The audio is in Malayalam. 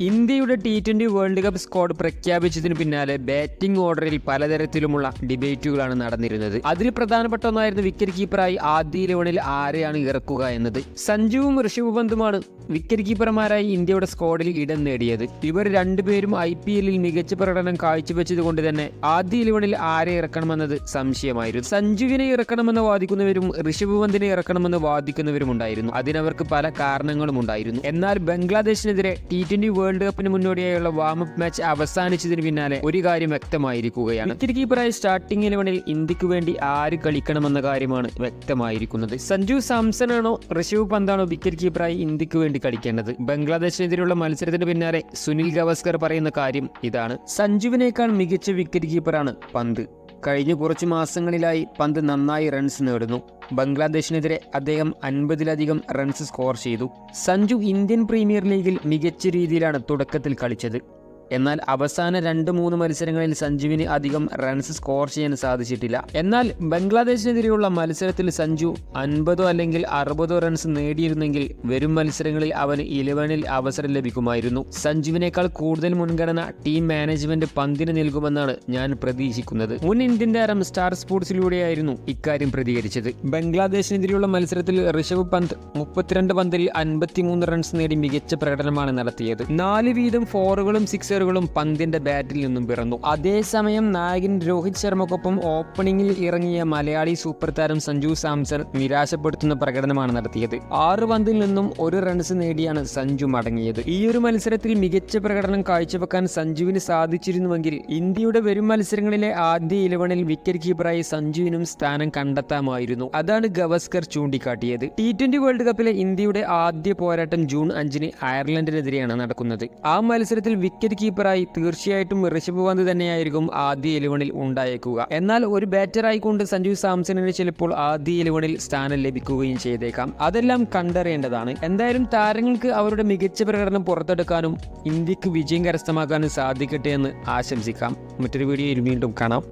ഇന്ത്യയുടെ T twenty world cup squad പ്രഖ്യാപിച്ചതിന് പിന്നാലെ ബാറ്റിംഗ് ഓർഡറിൽ പലതരത്തിലുമുള്ള ഡിബേറ്റുകളാണ് നടന്നിരുന്നത്. അതിൽ പ്രധാനപ്പെട്ട ഒന്നായിരുന്നു വിക്കറ്റ് കീപ്പറായി ആദ്യ ഇലവണിൽ ആരെയാണ് ഇറക്കുക എന്നത്. സഞ്ജുവും ഋഷഭ് പന്തുമാണ് വിക്കറ്റ് കീപ്പർമാരായി ഇന്ത്യയുടെ സ്ക്വാഡിൽ ഇടം നേടിയത്. ഇവർ രണ്ടുപേരും ഐ പി എല്ലിൽ മികച്ച പ്രകടനം കാഴ്ചവെച്ചത് കൊണ്ട് തന്നെ ആദ്യ ഇലവനിൽ ആരെ ഇറക്കണമെന്നത് സംശയമായിരുന്നു. സഞ്ജുവിനെ ഇറക്കണമെന്ന് വാദിക്കുന്നവരും ഋഷഭ് പന്തിനെ ഇറക്കണമെന്ന് വാദിക്കുന്നവരും ഉണ്ടായിരുന്നു അതിനവർക്ക് പല കാരണങ്ങളും ഉണ്ടായിരുന്നു. എന്നാൽ ബംഗ്ലാദേശിനെതിരെ ടി ട്വന്റി വേൾഡ് കപ്പിന് മുന്നോടിയായുള്ള വാമപ്പ് മാച്ച് അവസാനിച്ചതിന് പിന്നാലെ ഒരു കാര്യം വ്യക്തമായിരിക്കുകയാണ്. വിക്കറ്റ് കീപ്പറായ സ്റ്റാർട്ടിംഗ് ഇലവനിൽ ഇന്ത്യയ്ക്ക് വേണ്ടി ആര് കളിക്കണമെന്ന കാര്യമാണ് വ്യക്തമായിരിക്കുന്നത്. സഞ്ജു സാംസൺ ആണോ ഋഷഭ് പന്താണോ വിക്കറ്റ് കീപ്പറായി ഇന്ത്യയ്ക്ക് വേണ്ടി കളിക്കേണ്ടത്. ബംഗ്ലാദേശിനെതിരെയുള്ള മത്സരത്തിന് പിന്നാലെ സുനിൽ ഗവാസ്കർ പറയുന്ന കാര്യം ഇതാണ്. സഞ്ജുവിനേക്കാൾ മികച്ച വിക്കറ്റ് കീപ്പറാണ് പന്ത്. കഴിഞ്ഞ കുറച്ചു മാസങ്ങളിലായി പന്ത് നന്നായി റൺസ് നേടുന്നു. ബംഗ്ലാദേശിനെതിരെ അദ്ദേഹം അൻപതിലധികം റൺസ് സ്കോർ ചെയ്തു. സഞ്ജു ഇന്ത്യൻ പ്രീമിയർ ലീഗിൽ മികച്ച രീതിയിലാണ് തുടക്കത്തിൽ കളിച്ചത്. എന്നാൽ അവസാന രണ്ട് മൂന്ന് മത്സരങ്ങളിൽ സഞ്ജുവിന് അധികം റൺസ് സ്കോർ ചെയ്യാൻ സാധിച്ചിട്ടില്ല. എന്നാൽ ബംഗ്ലാദേശിനെതിരെയുള്ള മത്സരത്തിൽ സഞ്ജു അൻപതോ അല്ലെങ്കിൽ അറുപതോ റൺസ് നേടിയിരുന്നെങ്കിൽ വരും മത്സരങ്ങളിൽ അവന് ഇലവനിൽ അവസരം ലഭിക്കുമായിരുന്നു. സഞ്ജുവിനേക്കാൾ കൂടുതൽ മുൻഗണന ടീം മാനേജ്മെന്റ് പന്തിന് നൽകുമെന്നാണ് ഞാൻ പ്രതീക്ഷിക്കുന്നത്. മുൻ ഇന്ത്യൻ താരം സ്റ്റാർ സ്പോർട്സിലൂടെയായിരുന്നു ഇക്കാര്യം പ്രതികരിച്ചത്. ബംഗ്ലാദേശിനെതിരെയുള്ള മത്സരത്തിൽ ഋഷഭ് പന്ത് മുപ്പത്തിരണ്ട് പന്തിൽ അൻപത്തിമൂന്ന് റൺസ് നേടി മികച്ച പ്രകടനമാണ് നടത്തിയത്. നാല് വീതം ഫോറുകളും സിക്സറുകളും പന്തിന്റെ ബാറ്റിൽ നിന്നും പിറന്നു. അതേസമയം നായകൻ രോഹിത് ശർമ്മക്കൊപ്പം ഓപ്പണിംഗിൽ ഇറങ്ങിയ മലയാളി സൂപ്പർ താരം സഞ്ജു സാംസൺ നിരാശപ്പെടുത്തുന്ന പ്രകടനമാണ് നടത്തിയത്. ആറ് പന്തിൽ നിന്നും ഒരു റൺസ് നേടിയാണ് സഞ്ജു മടങ്ങിയത്. ഈ ഒരു മത്സരത്തിൽ മികച്ച പ്രകടനം കാഴ്ചവെക്കാൻ സഞ്ജുവിന് സാധിച്ചിരുന്നുവെങ്കിൽ ഇന്ത്യയുടെ വരും മത്സരങ്ങളിലെ ആദ്യ ഇലവനിൽ വിക്കറ്റ് കീപ്പറായി സഞ്ജുവിനും സ്ഥാനം കണ്ടെത്താമായിരുന്നു. അതാണ് ഗവസ്കർ ചൂണ്ടിക്കാട്ടിയത്. ടി ട്വന്റി വേൾഡ് കപ്പിലെ ഇന്ത്യയുടെ ആദ്യ പോരാട്ടം ജൂൺ അഞ്ചിന് അയർലൻഡിനെതിരെയാണ് നടക്കുന്നത്. ആ മത്സരത്തിൽ വിക്കറ്റ് കീപ്പറായി തീർച്ചയായിട്ടും ഋഷഭ് പന്ത് തന്നെയായിരിക്കും ആദ്യ ഇലവനിൽ ഉണ്ടായേക്കുക. എന്നാൽ ഒരു ബാറ്ററായിക്കൊണ്ട് സഞ്ജു സാംസണിന് ചിലപ്പോൾ ആദ്യ ഇലവനിൽ സ്ഥാനം ലഭിക്കുകയും ചെയ്തേക്കാം. അതെല്ലാം കണ്ടറിയേണ്ടതാണ്. എന്തായാലും താരങ്ങൾക്ക് അവരുടെ മികച്ച പ്രകടനം പുറത്തെടുക്കാനും ഇന്ത്യയ്ക്ക് വിജയം കരസ്ഥമാക്കാനും സാധിക്കട്ടെ എന്ന് ആശംസിക്കാം. മറ്റൊരു വീഡിയോയിൽ വീണ്ടും കാണാം.